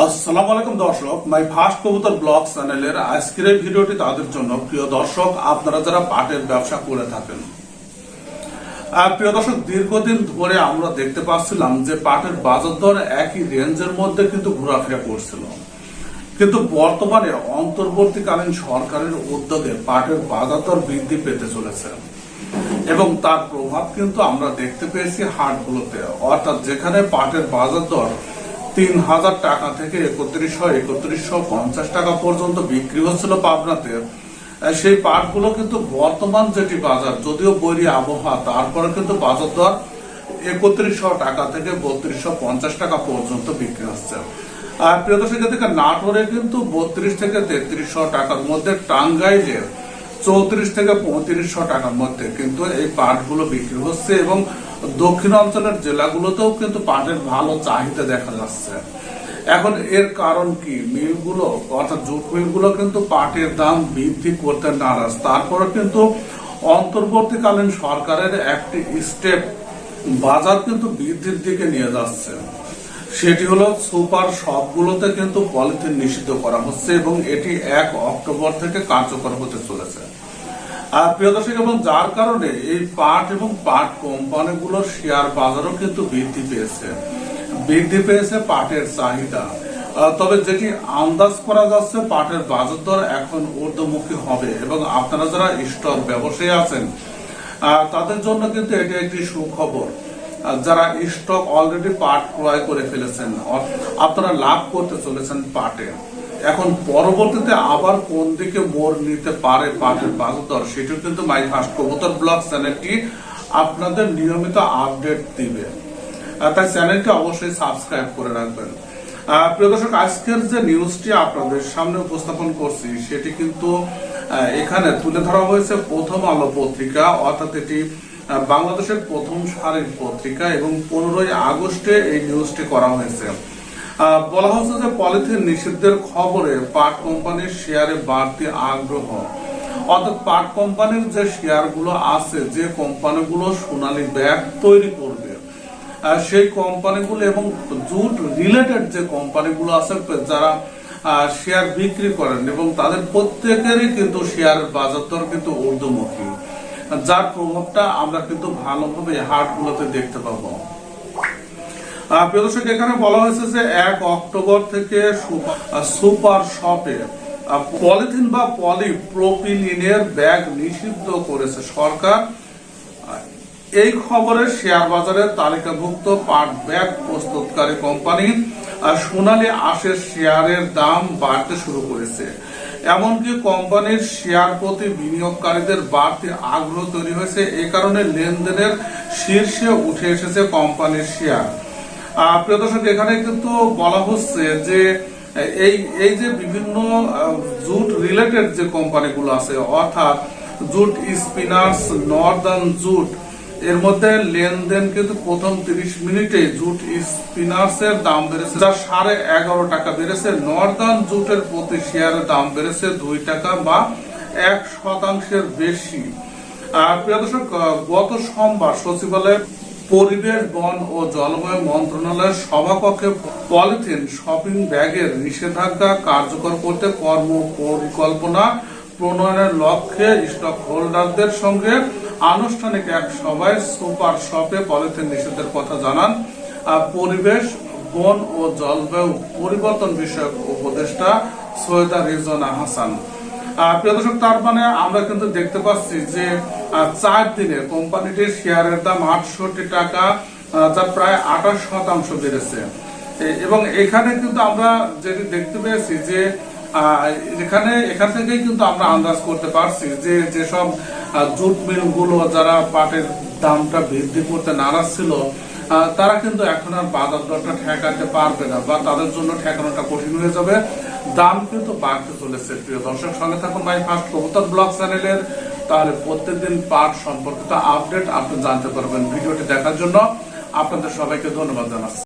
আসসালামু আলাইকুম দর্শক, মাই ফার্স্ট কবুতর ব্লগ চ্যানেলের আজকের এই ভিডিওটি তাদের জন্য। প্রিয় দর্শক, আপনারা যারা পাটের ব্যবসা করে থাকেন প্রিয় দর্শক, দীর্ঘদিন ধরে আমরা দেখতে পাচ্ছিলাম যে পাটের বাজার দর একই রেঞ্জের মধ্যে কিন্তু ঘোরাফেরা করছিল। কিন্তু বর্তমানে অন্তর্বর্তীকালীন সরকারের উদ্যোগে পাটের বাজার দর বৃদ্ধি পেতে চলেছে। এবং তার প্রভাব কিন্তু আমরা দেখতে পেয়েছি হাটগুলোতে। অর্থাৎ যেখানে পাটের বাজার দর তিন হাজার টাকা থেকে একত্রিশশো একত্রিশশো পঞ্চাশ টাকা পর্যন্ত বিক্রি হচ্ছিল পাবনাতে। সেই পাটগুলো কিন্তু বর্তমান যেটি বাজার, যদিও বৈরী আবহাওয়া, তারপরে কিন্তু বাজার দর একত্রিশশো টাকা থেকে বত্রিশশো পঞ্চাশ টাকা পর্যন্ত বিক্রি হচ্ছে। আর প্রিয় দর্শক থেকে নাটোরে কিন্তু বত্রিশ থেকে তেত্রিশশো টাকার মধ্যে, টাঙ্গাইলে চৌত্রিশ থেকে পঁয়ত্রিশশো টাকার মধ্যে কিন্তু এই পাটগুলো বিক্রি হচ্ছে এবং দক্ষিণ অঞ্চলের জেলাগুলোতেও কিন্তু পাটের ভালো চাহিদা দেখা যাচ্ছে। এখন এর কারণ কি? মিলগুলো, অর্থাৎ জুট মিলগুলো কিন্তু পাটের দাম বৃদ্ধি করতে নারাজ। তারপরে কিন্তু অন্তর্বর্তীকালীন সরকারের একটি স্টেপ বাজার কিন্তু বৃদ্ধির দিকে নিয়ে যাচ্ছে। সেটি হলো সুপার সবগুলোতে কিন্তু পলিথিন নিষিদ্ধ করা হচ্ছে এবং এটি এক অক্টোবর থেকে কার্যকর হতে চলেছে। আর প্রিয় দর্শক, এবং যার কারণে এই পাট এবং পাট কোম্পানিগুলোর শেয়ার বাজারও কিন্তু বৃদ্ধি পেয়েছে। বৃদ্ধি পেয়েছে পাটের চাহিদা। তবে যেটি আন্দাজ করা যাচ্ছে, পাটের বাজার দর এখন ঊর্ধ্বমুখী হবে এবং আপনারা যারা স্টক ব্যবসায়ী আছেন তাদের জন্য কিন্তু এটি একটি সুখবর। যারা স্টক অলরেডি পাট ক্রয় করে ফেলেছেন আপনারা লাভ করতে চলেছেন পাটে। এখন পরবর্তীতে আবার কোন দিকে মোড় নিতে পারে পাটের বাজার সেটিও কিন্তু মাই কবুতর ব্লগ চ্যানেলটি আপনাদের নিয়মিত আপডেট দিবে। তাই চ্যানেলটি অবশ্যই সাবস্ক্রাইব করে রাখবেন। প্রিয় দর্শক, আজকের যে নিউজটি আপনাদের সামনে উপস্থাপন করছি, সেটি কিন্তু এখানে তুলে ধরা হয়েছে প্রথম আলো পত্রিকা, অর্থাৎ এটি বাংলাদেশের প্রথম সারির পত্রিকা এবং পনেরোই আগস্টে এই নিউজটি করা হয়েছে। বলা হচ্ছে যে পলিথিন নিষিদ্ধের খবরে পাট কোম্পানির শেয়ারে বাড়তি আগ্রহ। অর্থাৎ পাট কোম্পানির যে শেয়ারগুলো আছে, যে কোম্পানিগুলো সোনালী ব্যাগ তৈরি করবে সেই কোম্পানিগুলো এবং জুট রিলেটেড যে কোম্পানিগুলো আছে, যারা শেয়ার বিক্রি করেন এবং তাদের প্রত্যেকেরই কিন্তু শেয়ারের বাজার দর কিন্তু ঊর্ধ্বমুখী। যার প্রভাবটা আমরা কিন্তু ভালোভাবে হাটগুলোতে দেখতে পাবো। প্রিয় দর্শক, এখানে বলা হয়েছে যে এক অক্টোবর থেকে সুপার- শপে পলিথিন বা পলি প্রোপিলিনের ব্যাগ নিষিদ্ধ করেছে সরকার। এই খবরে শেয়ার বাজারে তালিকাভুক্ত পাট ব্যাগ প্রস্তুতকারী কোম্পানি সোনালী আশের শেয়ারের দাম বাড়তে শুরু করেছে। এমনকি কোম্পানির শেয়ার প্রতি বিনিয়োগকারীদের বাড়তি আগ্রহ তৈরি হয়েছে। এই কারণে লেনদেনের শীর্ষে উঠে এসেছে কোম্পানির শেয়ার। প্রিয় দর্শক, এখানে কিন্তু বলা হচ্ছে যে, এই এই যে বিভিন্ন জুট রিলেটেড যে কোম্পানিগুলো আছে, অর্থাৎ জুট স্পিনার্স নর্দার্ন জুট, এর মধ্যে লেনদেন কিন্তু প্রথম তিরিশ মিনিটে জুট স্পিনার্স এর দাম বেড়েছে যা সাড়ে এগারো টাকা বেড়েছে। নর্দার্ন জুটের প্রতি শেয়ারের দাম বেড়েছে দুই টাকা বা এক শতাংশের বেশি। আর প্রিয় দর্শক গত সোমবার সচিবালয়ে পরিবেশ, বন ও জলবায়ু মন্ত্রণালয়ের সভাকক্ষে পলিথিন শপিং ব্যাগের নিষেধাজ্ঞা কার্যকর করতে কর্ম পরিকল্পনা প্রণয়নের লক্ষ্যে স্টক হোল্ডারদের সঙ্গে আনুষ্ঠানিক এক সভায় সুপার শপে পলিথিন নিষেধের কথা জানান পরিবেশ, বন ও জলবায়ু পরিবর্তন বিষয়ক উপদেষ্টা সৈয়দা রিজনা হাসান। প্রিয় দর্শক, তার মানে আমরা কিন্তু দেখতে পাচ্ছি যে চার দিনে কোম্পানিটির শেয়ারের দাম আটষট্টি টাকা যা প্রায় আঠাশ শতাংশ বেড়েছে। এবং এখানে কিন্তু আমরা যেটি দেখতে পেয়েছি যে এখানে, এখান থেকেই কিন্তু আমরা আন্দাজ করতে পারছি যে, যেসব জুট মিলগুলো যারা পাটের দামটা বৃদ্ধি করতে নারাজ ছিল তারা কিন্তু এখন আর বাজার দরটা ঠেকাতে পারবে না বা তাদের জন্য ঠেকানোটা কঠিন হয়ে যাবে। দাম কিন্তু বাড়তে চলেছে, প্রিয় দর্শক। সঙ্গে থাকুন ভাই ফার্স্ট কবুতর ব্লগ চ্যানেলের তাহলে প্রত্যেকদিন পাট সম্পর্কিত আপডেট আপনি জানতে পারবেন ভিডিওটি দেখার জন্য। আপনাদের সবাইকে ধন্যবাদ জানাচ্ছি।